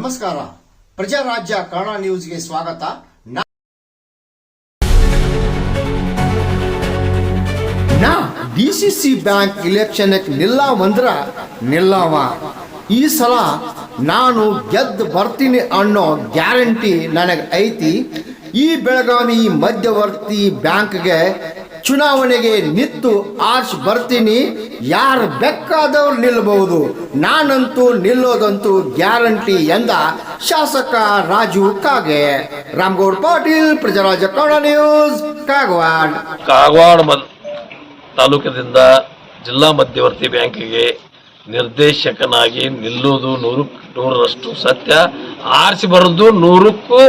ನಮಸ್ಕಾರ. ಪ್ರಜಾರಾಜ್ಯ ಕನ್ನಡ ನ್ಯೂಸ್ಗೆ ಸ್ವಾಗತ. ನಾ- D C C bank election ನಿಲ್ಲವಂದ್ರ ನಿಲ್ಲವ. ಈ ಸಲ ನಾನು ಗೆದ್ದು ಬರ್ತೀನಿ ಅನ್ನೋ ಗ್ಯಾರಂಟಿ ನನಗೆ ಐತಿ ಈ ಬೆಳಗಾವಿ ಮಧ್ಯವರ್ತಿ ಬ್ಯಾಂಕ್ಗೆ ಚುನಾವಣೆಗೆ ನಿಂತು ಆರ್ಚ್ ಬರ್ತೀನಿ. ಯಾರು ಬೇಕಾದವ್ರು ನಿಲ್ಲಬಹುದು ನಾನಂತೂ ನಿಲ್ಲೋದಂತೂ ಗ್ಯಾರಂಟಿ ಎಂದ ಶಾಸಕ ರಾಜು ಕಾಗೆ. ರಾಮ್ಗೌಡ ಪಾಟೀಲ್, ಪ್ರಜರಾಜ ಕನ್ನಡ ನ್ಯೂಸ್, ಕಾಗವಾಡ್. ಕಾಗವಾಡ ತಾಲೂಕಿನಿಂದ ಜಿಲ್ಲಾ ಮಧ್ಯವರ್ತಿ ಬ್ಯಾಂಕಿಗೆ ನಿರ್ದೇಶಕನಾಗಿ ನಿಲ್ಲೋದು ನೂರು ನೂರರಷ್ಟು ಸತ್ಯ. ಆರಿಸಿ ಬರೋದು ನೂರಕ್ಕೂ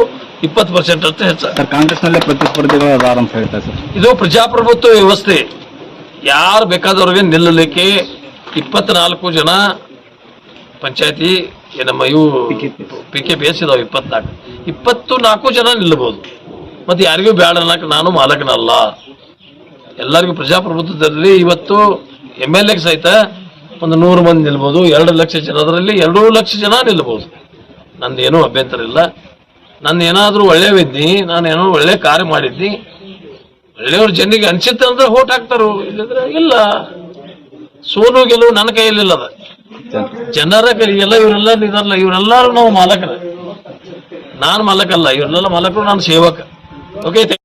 ಇಪ್ಪತ್ತು ಪರ್ಸೆಂಟ್ ಅಷ್ಟು ಹೆಚ್ಚು. ಸರ್ ಕಾಂಗ್ರೆಸ್ನಲ್ಲೇ ಪ್ರತಿಸ್ಪರ್ಧಿಗಳು ಅದಾರ ಅಂತ ಹೇಳ್ತಾರೆ ಸರ್ ಇದು ಪ್ರಜಾಪ್ರಭುತ್ವ ವ್ಯವಸ್ಥೆ. ಯಾರು ಬೇಕಾದವ್ರಿಗೆ ನಿಲ್ಲಲಿಕ್ಕೆ? ಇಪ್ಪತ್ನಾಲ್ಕು ಜನ ಪಂಚಾಯತಿ ನಮ್ಮ ಇವು ಪಿ ಕೆ ಪಿ ಎಸ್ ಇದಾವೆ ಇಪ್ಪತ್ನಾಲ್ಕು. ಇಪ್ಪತ್ತು ನಾಲ್ಕು ಜನ ನಿಲ್ಲಬಹುದು. ಮತ್ತೆ ಯಾರಿಗೂ ಬೇಡ ಅನ್ನಕ್ಕೆ ನಾನು ಮಾಲಕನಲ್ಲ. ಎಲ್ಲರಿಗೂ ಪ್ರಜಾಪ್ರಭುತ್ವದಲ್ಲಿ ಇವತ್ತು ಎಂ ಎಲ್ ಎಗೆ ಸಹಿತ ಒಂದು ನೂರು ಮಂದಿ ನಿಲ್ಬೋದು. ಎರಡು ಲಕ್ಷ ಜನರಲ್ಲಿ ಎರಡೂ ಲಕ್ಷ ಜನ ನಿಲ್ಬೋದು. ನಂದೇನೂ ಅಭ್ಯಂತರ ಇಲ್ಲ. ನಂದು ಏನಾದರೂ ಒಳ್ಳೆಯವಿದ್ನಿ ನಾನು ಏನೋ ಒಳ್ಳೆ ಕಾರ್ಯ ಮಾಡಿದ್ದಿ, ಒಳ್ಳೆಯವ್ರ ಜನರಿಗೆ ಅನ್ಸುತ್ತೆ ಅಂದ್ರೆ ಓಟ್ ಹಾಕ್ತಾರು ಇಲ್ಲಂದ್ರೆ ಇಲ್ಲ. ಸೋಲು ಗೆಲುವು ನನ್ನ ಕೈಯಲ್ಲಿಲ್ಲ ಅದ ಜನರ ಕೈಗೆಲ್ಲ ಇವರೆಲ್ಲ ಇದಾರಲ್ಲ, ಇವರೆಲ್ಲರೂ ನಾವು ಮಾಲಕರು. ನಾನು ಮಾಲಕಲ್ಲ, ಇವರೆಲ್ಲ ಮಾಲಕರು ನಾನು ಸೇವಕ. ಓಕೆ